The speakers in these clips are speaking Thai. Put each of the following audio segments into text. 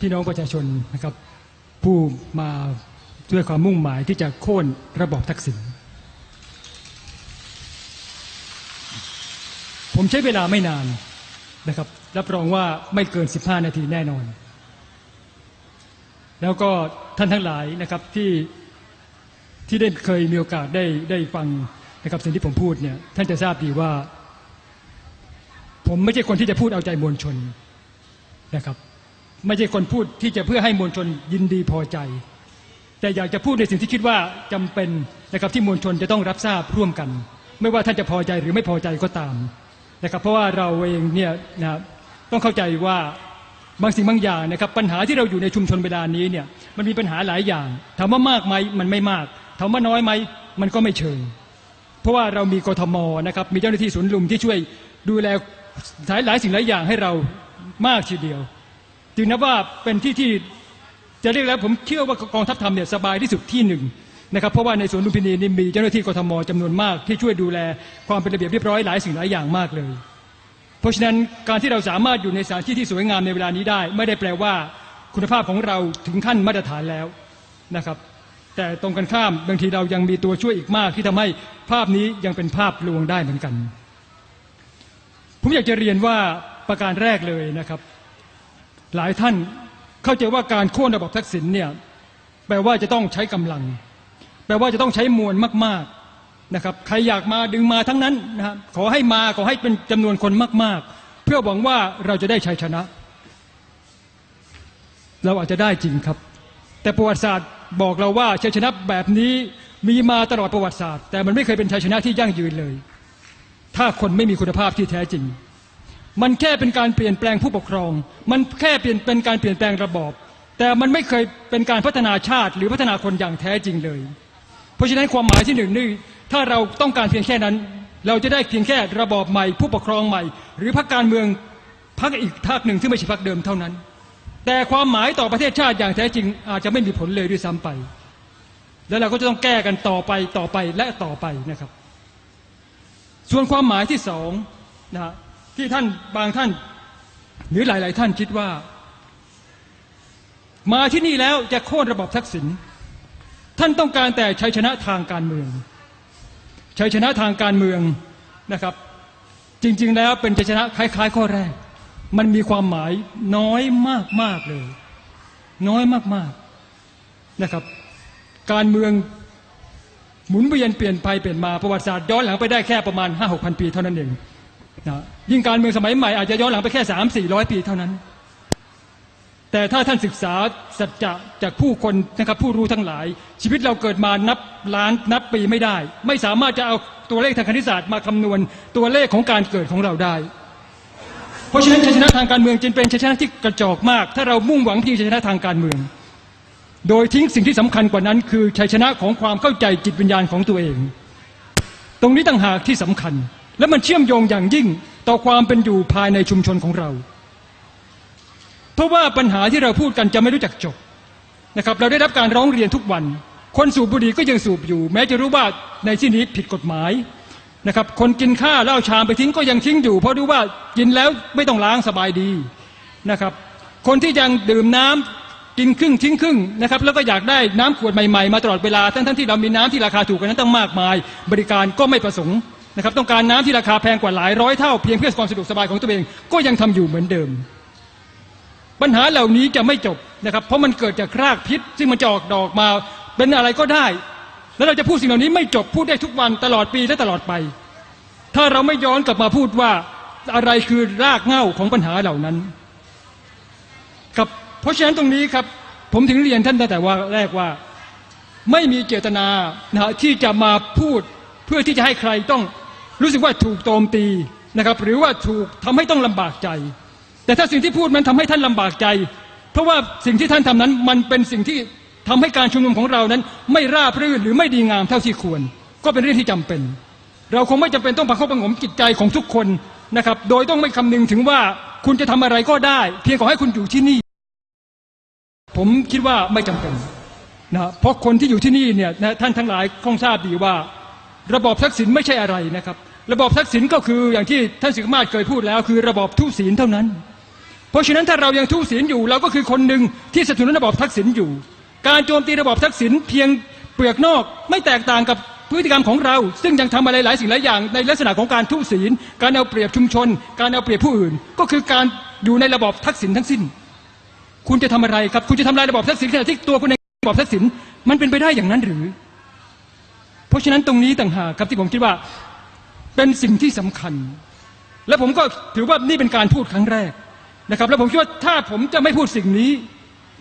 พี่น้องประชาชนนะครับ ผู้มาด้วยความมุ่งหมายที่จะโค่นระบอบทักษิณผมใช้เวลาไม่นานนะครับรับรองว่าไม่เกิน 15 นาทีแน่นอน แล้วก็ท่านทั้งหลายนะครับที่ที่ได้เคยมีโอกาสได้ได้ฟังนะครับสิ่งที่ผมพูดเนี่ยท่านจะทราบดีว่า ผมไม่ใช่คนที่จะพูดเอาใจมวลชนนะครับ ไม่ใช่คนพูดที่จะเพื่อให้มวลชนยินดีพอใจ แต่อยากจะพูดในสิ่งที่คิดว่าจำเป็นนะครับที่มวลชนจะต้องรับทราบร่วมกัน ไม่ว่าท่านจะพอใจหรือไม่พอใจก็ตามนะครับเพราะว่าเราเองเนี่ยนะครับต้องเข้าใจว่าบางสิ่งบางอย่างนะครับปัญหาที่เราอยู่ในชุมชนเวลานี้เนี่ยมันมีปัญหาหลายอย่างถามว่ามากไหมมันไม่มากถามว่าน้อยไหมมันก็ไม่เชิง เพราะว่าเรามีกทมนะครับมีเจ้าหน้าที่ศูนย์ลุมที่ช่วยดูแลหลายหลายสิ่งหลายอย่างให้เรามากทีเดียว จึงนับว่าเป็นที่ที่จะเรียกแล้วผมเชื่อว่ากองทัพธรรมเนี่ยสบายที่สุดที่หนึ่งนะครับเพราะว่าในสวนลุมพินีนี่มีเจ้าหน้าที่กทมจำนวนมาก ที่ช่วยดูแลความเป็นระเบียบเรียบร้อยหลายสิ่งหลายอย่างมากเลย เพราะฉะนั้นการที่เราสามารถอยู่ในสถานที่ที่สวยงามในเวลานี้ได้ ไม่ได้แปลว่าคุณภาพของเราถึงขั้นมาตรฐานแล้วนะครับแต่ตรงกันข้ามบางทีเรายังมีตัวช่วยอีกมากที่ทำให้ภาพนี้ยังเป็นภาพลวงได้เหมือนกัน ผมอยากจะเรียนว่าประการแรกเลยนะครับ หลายท่านเข้าใจว่าการโค่นระบบทักษิณเนี่ยแปลว่าจะต้องใช้กำลัง แปลว่าจะต้องใช้มวลมากๆนะครับ ใครอยากมาดึงมาทั้งนั้นนะครับขอให้มาขอให้เป็นจำนวนคนมาก ๆ เพื่อหวังว่าเราจะได้ชัยชนะ เราอาจจะได้จริงครับ แต่ประวัติศาสตร์บอกเราว่าชัยชนะแบบนี้มีมาตลอดประวัติศาสตร์ แต่มันไม่เคยเป็นชัยชนะที่ยั่งยืนเลย ถ้าคนไม่มีคุณภาพที่แท้จริง มันแค่เป็นการเปลี่ยนแปลงผู้ปกครอง มันแค่เปลี่ยนเป็นการเปลี่ยนแปลงระบอบ แต่มันไม่เคยเป็นการพัฒนาชาติ หรือพัฒนาคนอย่างแท้จริงเลย เพราะฉะนั้นความหมายที่หนึ่งนี่ถ้าเราต้องการเพียงแค่นั้น เราจะได้เพียงแค่ระบอบใหม่ ผู้ปกครองใหม่ หรือพรรคการเมืองพรรคอีกพรรคหนึ่งที่ไม่ใช่พรรคเดิมเท่านั้น แต่ความหมายต่อประเทศชาติอย่างแท้จริง อาจจะไม่มีผลเลยด้วยซ้ำไป แล้วเราก็จะต้องแก้กันต่อไปต่อไปและต่อไปนะครับ ส่วนความหมายที่สองนะฮะ ที่ท่านบางท่าน หรือหลาย ๆ ท่านคิดว่า มาที่นี่แล้วจะโค่นระบบทักษิณท่านต้องการแต่ชัยชนะทางการเมืองชัยชนะทางการเมืองนะครับ จริง ๆ แล้วเป็นชัยชนะคล้าย ๆ ข้อแรก มันมีความหมายน้อยมาก ๆ เลย น้อยมากๆนะครับ การเมืองหมุนเวียนเปลี่ยนไปเปลี่ยนมาประวัติศาสตร์ย้อนหลังไปได้แค่ประมาณ 5 6 0 0 ปีเท่านั้นเอง นะยิ่งการเมืองสมัยใหม่อาจจะย้อนหลังไปแค่3 4 0 0ปีเท่านั้น แต่ถ้าท่านศึกษาสัจจะจากผู้คนนะครับผู้รู้ทั้งหลาย ชีวิตเราเกิดมานับล้านนับปีไม่ได้ ไม่สามารถจะเอาตัวเลขทางคณิตศาสตร์มาคำนวณตัวเลขของการเกิดของเราได้ เพราะฉะนั้นชัยชนะทางการเมืองจึงเป็นชัยชนะที่กระจอกมาก ถ้าเรามุ่งหวังเพียงชัยชนะทางการเมือง โดยทิ้งสิ่งที่สำคัญกว่านั้นคือชัยชนะของความเข้าใจจิตวิญญาณของตัวเอง ตรงนี้ต่างหากที่สำคัญ และมันเชื่อมโยงอย่างยิ่งต่อความเป็นอยู่ภายในชุมชนของเรา เพราะว่าปัญหาที่เราพูดกันจะไม่รู้จักจบนะครับเราได้รับการร้องเรียนทุกวัน คนสูบบุหรี่ก็ยังสูบอยู่ แม้จะรู้ว่าในที่นี้ผิดกฎหมายนะครับคนกินข้าวแล้าชามไปทิ้งก็ยังทิ้งอยู่ เพราะรู้ว่ากินแล้วไม่ต้องล้างสบายดีนะครับ คนที่ยังดื่มน้ำกินครึ่งทิ้งครึ่งนะครับแล้วก็อยากได้น้ำขวดใหม่ๆ มาตลอดเวลาทั้งๆที่เรามีน้ำที่ราคาถูกกันนั้นตั้งมากมาย บริการก็ไม่ประสงค์ นะครับต้องการน้ำที่ราคาแพงกว่าหลายร้อยเท่าเพียงเพื่อความสะดวกสบายของตัวเอง ก็ยังทำอยู่เหมือนเดิม ปัญหาเหล่านี้จะไม่จบนะครับ เพราะมันเกิดจากรากพิษ ซึ่งมันจะออกดอกมาเป็นอะไรก็ได้ แล้วเราจะพูดสิ่งเหล่านี้ไม่จบพูดได้ทุกวันตลอดปีและตลอดไป ถ้าเราไม่ย้อนกลับมาพูดว่าอะไรคือรากเหง้าของปัญหาเหล่านั้นครับเพราะฉะนั้นตรงนี้ครับผมถึงเรียนท่านตั้งแต่ว่าแรกว่า ไม่มีเจตนานะที่จะมาพูดเพื่อที่จะให้ใครต้อง รู้สึกว่าถูกโจมตีนะครับหรือว่าถูกทำให้ต้องลำบากใจ แต่ถ้าสิ่งที่พูดมันทำให้ท่านลำบากใจ เพราะว่าสิ่งที่ท่านทำนั้นมันเป็นสิ่งที่ทำให้การชุมนุมของเรานั้น ไม่ราบรื่นหรือไม่ดีงามเท่าที่ควร ก็เป็นเรื่องที่จำเป็น เราคงไม่จำเป็นต้องประคบประงมจิตใจของทุกคนนะครับโดยต้องไม่คำนึงถึงว่าคุณจะทำอะไรก็ได้ เพียงขอให้คุณอยู่ที่นี่ ผมคิดว่าไม่จำเป็นนะเพราะคนที่อยู่ที่นี่เนี่ยนะท่านทั้งหลายคงทราบดีว่า ระบอบทักษิณไม่ใช่อะไรนะครับ ระบอบทักษิณก็คืออย่างที่ท่านสิกมาศเคยพูดแล้ว คือระบอบทุศีลเท่านั้น เพราะฉะนั้นถ้าเรายังทุศีลอยู่เราก็คือคนหนึ่งที่สนับสนุนระบอบทักษิณอยู่ การโจมตีระบอบทักษิณเพียงเปลือกนอกไม่แตกต่างกับพฤติกรรมของเรา ซึ่งยังทำอะไรหลายสิ่งหลายอย่างในลักษณะของการทุศีล การเอาเปรียบชุมชน การเอาเปรียบผู้อื่น ก็คือการอยู่ในระบอบทักษิณทั้งสิ้น คุณจะทำอะไรครับ คุณจะทำลายระบอบทักษิณขณะที่ตัวคุณเองระบอบทักษิณมันเป็นไปได้อย่างนั้นหรือ ราะฉะนั้นตรงนี้ต่างหากครับที่ผมคิดว่าเป็นสิ่งที่สำคัญ และผมก็ถือว่านี่เป็นการพูดครั้งแรกนะครับ แล้วผมคิดว่าถ้าผมจะไม่พูดสิ่งนี้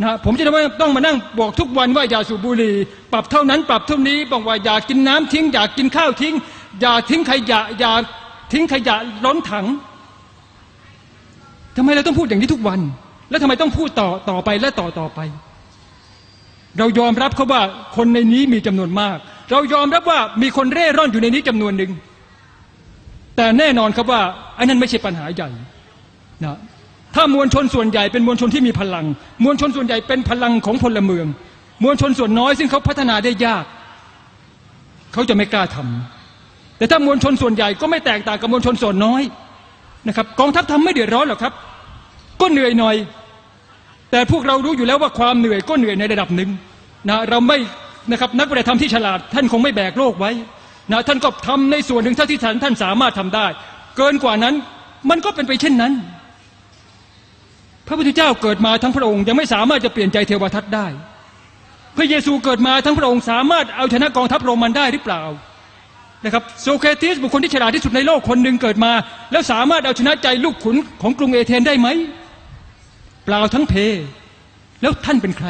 นะผมจะไม่ต้องมานั่งบอกทุกวันว่าอย่าสูบบุหรี่ปรับเท่านั้น ปรับเท่านี้บอกว่าอย่ากินน้ำทิ้ง อย่ากินข้าวทิ้ง อย่าทิ้งขยะอย่าทิ้งขยะล้นถังทำไมเราต้องพูดอย่างนี้ทุกวัน แล้วทำไมต้องพูดต่อต่อไปและต่อต่อไป เรายอมรับเขาว่าคนในนี้มีจำนวนมาก เรายอมรับว่ามีคนเร่ร่อนอยู่ในนี้จำนวนหนึ่ง แต่แน่นอนครับว่าไอันนั้นไม่ใช่ปัญหาใหญ่นะถ้ามวลชนส่วนใหญ่เป็นมวลชนที่มีพลัง มวลชนส่วนใหญ่เป็นพลังของพลเมือง มวลชนส่วนน้อยซึ่งเขาพัฒนาได้ยาก เขาจะไม่กล้าทำแต่ถ้ามวลชนส่วนใหญ่ก็ไม่แตกต่างกับมวลชนส่วนน้อยนะครับกองทัพทำไม่เดือดร้อนหรอกครับ ก็เหนื่อยหน่อย แต่พวกเรารู้อยู่แล้วว่าความเหนื่อยก็เหนื่อยในระดับหนึ่งนะเราไม่ นะครับนักปฏิธรรมที่ฉลาดท่านคงไม่แบกโลกไว้นะท่านก็ทำในส่วนหนึ่งเท่าที่ท่านท่านสามารถทำได้ เกินกว่านั้นมันก็เป็นไปเช่นนั้น พระพุทธเจ้าเกิดมาทั้งพระองค์ยังไม่สามารถจะเปลี่ยนใจเทวทัตได้ พระเยซูเกิดมาทั้งพระองค์สามารถเอาชนะกองทัพโรมันได้หรือเปล่านะครับโซเครติสบุคคลที่ฉลาดที่สุดในโลกคนหนึ่งเกิดมา แล้วสามารถเอาชนะใจลูกขุนของกรุงเอเธนได้ไหมเปล่าทั้งเพ แล้วท่านเป็นใคร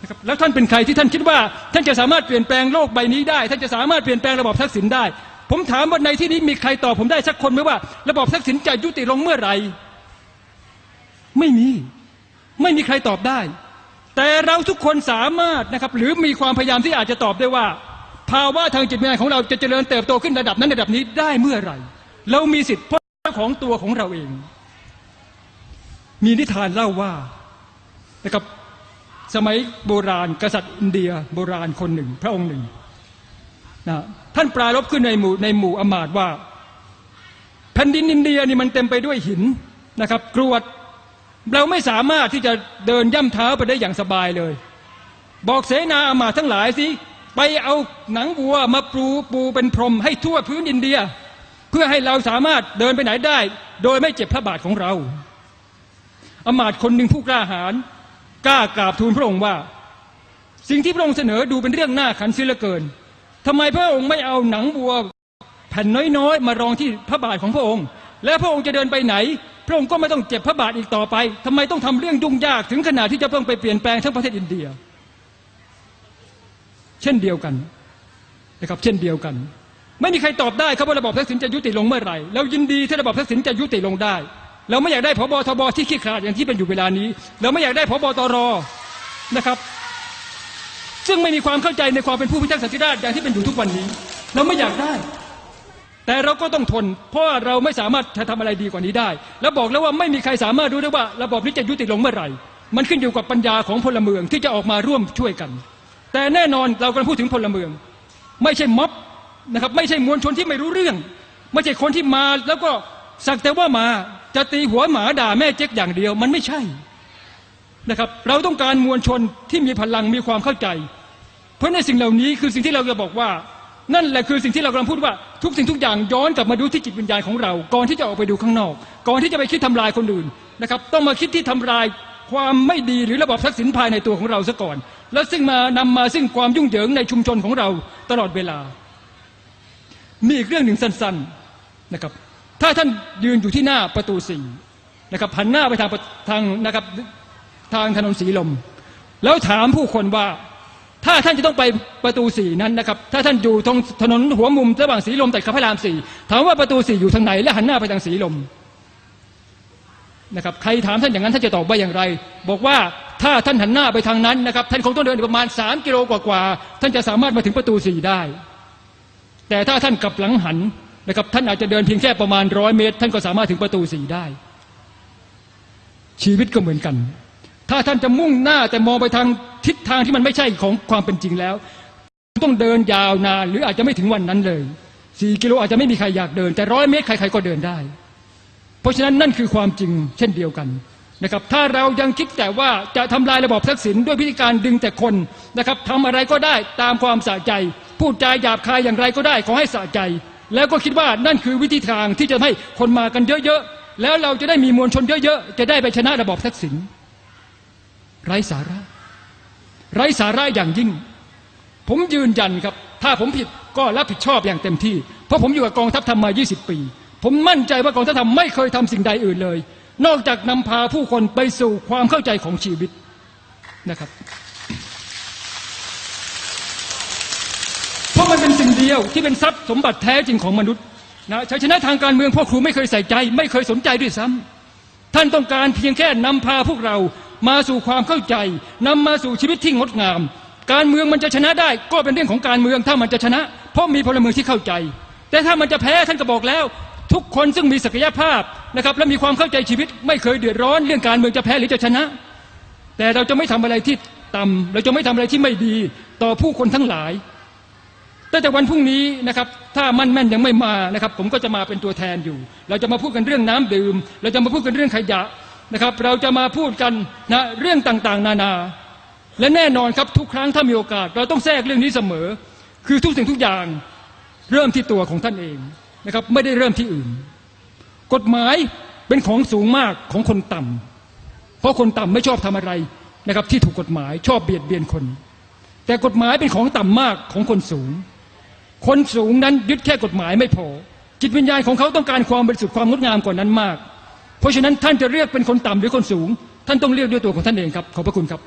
นะครับแล้วท่านเป็นใครที่ท่านคิดว่า ท่านจะสามารถเปลี่ยนแปลงโลกใบนี้ได้ ท่านจะสามารถเปลี่ยนแปลงระบอบทักษิณได้ ผมถามว่าในที่นี้มีใครตอบผมได้สักคนไหมว่า ระบอบทักษิณจะยุติลงเมื่อไหร่ไม่มี ไม่มีใครตอบได้ แต่เราทุกคนสามารถนะครับ หรือมีความพยายามที่อาจจะตอบได้ว่า ภาวะทางจิตวิญญาณของเราจะเจริญเติบโตขึ้นระดับนั้นระดับนี้ได้เมื่อไหร่ เรามีสิทธิ์เพราะของตัวของเราเอง มีนิทานเล่าว่านะครับ สมัยโบราณ กษัตริย์อินเดียโบราณคนหนึ่ง พระองค์หนึ่งนะท่านปรารบขึ้นในหมู่ในหมู่อมาตว่าแผ่นดินอินเดียนี่มันเต็มไปด้วยหินนะครับกรวดเราไม่สามารถที่จะเดินย่ำเท้าไปได้อย่างสบายเลย บอกเสนาอามาตทั้งหลายสิไปเอาหนังวัวมาปูปูเป็นพรมให้ทั่วพื้นอินเดีย เพื่อให้เราสามารถเดินไปไหนได้ โดยไม่เจ็บพระบาทของเราอำมาตคนหนึ่งผู้กล้าหาญ กล้ากราบทูลพระองค์ว่า สิ่งที่พระองค์เสนอดูเป็นเรื่องน่าขันเสียเหลือเกินทำไมพระองค์ไม่เอาหนังวัวแผ่นน้อยๆ มารองที่พระบาทของพระองค์ และพระองค์จะเดินไปไหน พระองค์ก็ไม่ต้องเจ็บพระบาทอีกต่อไปทำไมต้องทำเรื่องยุ่งยากถึงขนาดที่จะต้องไปเปลี่ยนแปลงทั้งประเทศอินเดีย เช่นเดียวกันนะครับ เช่นเดียวกัน ไม่มีใครตอบได้ครับว่าระบอบทักษิณจะยุติลงเมื่อไหร่เรายินดีที่ระบอบทักษิณจะยุติลงได้ เราไม่อยากได้พบทบที่ขี้ขลาดอย่างที่เป็นอยู่เวลานี้ เราไม่อยากได้พบตรนะครับ ซึ่งไม่มีความเข้าใจในความเป็นผู้พิทักษ์สันติราษฎร์อย่างที่เป็นอยู่ทุกวันนี้ เราไม่อยากได้ แต่เราก็ต้องทน เพราะาเราไม่สามารถจะทำอะไรดีกว่านี้ได้ แล้วบอกแล้วว่าไม่มีใครสามารถรู้ได้ว่า ระบอบนี้จะยุติลงเมื่อไหร่ มันขึ้นอยู่กับปัญญาของพลเมืองที่จะออกมาร่วมช่วยกัน แต่แน่นอนเรากำลังพูดถึงพลเมือง ไม่ใช่ม็อบนะครับ ไม่ใช่มวลชนที่ไม่รู้เรื่อง ไม่ใช่คนที่มาแล้วก็สักแต่ว่ามา จะตีหัวหมาด่าแม่เจ๊กอย่างเดียวมันไม่ใช่นะครับ เราต้องการมวลชนที่มีพลังมีความเข้าใจ เพราะในสิ่งเหล่านี้คือสิ่งที่เราจะบอกว่า นั่นแหละคือสิ่งที่เรากำลังพูดว่าทุกสิ่งทุกอย่างย้อนกลับมาดูที่จิตวิญญาณของเรา ก่อนที่จะออกไปดูข้างนอก ก่อนที่จะไปคิดทำลายคนอื่นนะครับ ต้องมาคิดที่ทำลายความไม่ดีหรือระบบทักษิณภายในตัวของเราซะก่อน แล้วซึ่งมานำมาซึ่งความยุ่งเหยิงในชุมชนของเราตลอดเวลา มีอีกเรื่องหนึ่งสั้น ๆนะครับ ถ้าท่านยืนอยู่ที่หน้าประตูสี่นะครับหันหน้าไปทางทางนะครับทางถนนสีลม แล้วถามผู้คนว่าถ้าท่านจะต้องไปประตูสี่นั้นนะครับถ้าท่านอยู่ตรงถนนหัวมุมระหว่างสีลมแตัดกับพระรามสี่ถามว่าประตูสี่อยู่ทางไหน และหันหน้าไปทางสีลมนะครับใครถามท่านอย่างนั้นท่านจะตอบว่าอย่างไร บอกว่าถ้าท่านหันหน้าไปทางนั้นนะครับท่านคงต้องเดินประมาณสามกิโลกว่าๆท่านจะสามารถมาถึงประตูสี่ได้ แต่ถ้าท่านกลับหลังหัน นะครับท่านอาจจะเดินเพียงแค่ประมาณร้อยเมตร ท่านก็สามารถถึงประตูสี่ได้ ชีวิตก็เหมือนกัน ถ้าท่านจะมุ่งหน้าแต่มองไปทางทิศทางที่มันไม่ใช่ของความเป็นจริงแล้ว ต้องเดินยาวนานหรืออาจจะไม่ถึงวันนั้นเลยสี่กิโลอาจจะไม่มีใครอยากเดิน แต่ร้อยเมตรใครๆก็เดินได้ เพราะฉะนั้นนั่นคือความจริงเช่นเดียวกันนะครับถ้าเรายังคิดแต่ว่าจะทำลายระบอบทักษิณด้วยวิธีการดึงแต่คนนะครับทำอะไรก็ได้ตามความสะใจ พูดจาหยาบคายอย่างไรก็ได้ขอให้สะใจ แล้วก็คิดว่านั่นคือวิธีทางที่จะให้คนมากันเยอะๆ แล้วเราจะได้มีมวลชนเยอะๆ จะได้ไปชนะระบอบทักษิณไร้สาระ ไร้สาระอย่างยิ่ง ผมยืนยันครับ ถ้าผมผิดก็รับผิดชอบอย่างเต็มที่ เพราะผมอยู่กับกองทัพธรรมมา 20 ปี ผมมั่นใจว่ากองทัพธรรมไม่เคยทำสิ่งใดอื่นเลย นอกจากนำพาผู้คนไปสู่ความเข้าใจของชีวิตนะครับ เพราะมันเป็นสิ่งเดียวที่เป็นทรัพย์สมบัติแท้จริงของมนุษย์นะชัยชนะทางการเมืองพ่อครูไม่เคยใส่ใจ ไม่เคยสนใจด้วยซ้ำท่านต้องการเพียงแค่นำพาพวกเรามาสู่ความเข้าใจนำมาสู่ชีวิตที่งดงาม การเมืองมันจะชนะได้ก็เป็นเรื่องของการเมืองถ้ามันจะชนะ เพราะมีพลเมืองที่เข้าใจ แต่ถ้ามันจะแพ้ท่านก็บอกแล้ว ทุกคนซึ่งมีศักยภาพนะครับและมีความเข้าใจชีวิต ไม่เคยเดือดร้อนเรื่องการเมืองจะแพ้หรือจะชนะ แต่เราจะไม่ทำอะไรที่ต่ำเราจะไม่ทำอะไรที่ไม่ดี ต่อผู้คนทั้งหลาย ตั้งแต่วันพรุ่งนี้นะครับถ้ามั่นแม่นยังไม่มานะครับ ผมก็จะมาเป็นตัวแทนอยู่ เราจะมาพูดกันเรื่องน้ำดื่ม เราจะมาพูดกันเรื่องขยะนะครับ เราจะมาพูดกันนะเรื่องต่างๆ นานา และแน่นอนครับทุกครั้งถ้ามีโอกาส เราต้องแทรกเรื่องนี้เสมอ คือทุกสิ่งทุกอย่างเริ่มที่ตัวของท่านเองนะครับไม่ได้เริ่มที่อื่น กฎหมายเป็นของสูงมากของคนต่ำเพราะคนต่ำไม่ชอบทำอะไรนะครับ ที่ถูกกฎหมายชอบเบียดเบียนคน แต่กฎหมายเป็นของต่ำมากของคนสูง คนสูงนั้นยึดแค่กฎหมายไม่พอ จิตวิญญาณของเขาต้องการความบริสุทธิ์ความงดงามกว่านั้นมาก เพราะฉะนั้นท่านจะเรียกเป็นคนต่ำหรือคนสูง ท่านต้องเรียกด้วยตัวของท่านเองครับ ขอบพระคุณครับ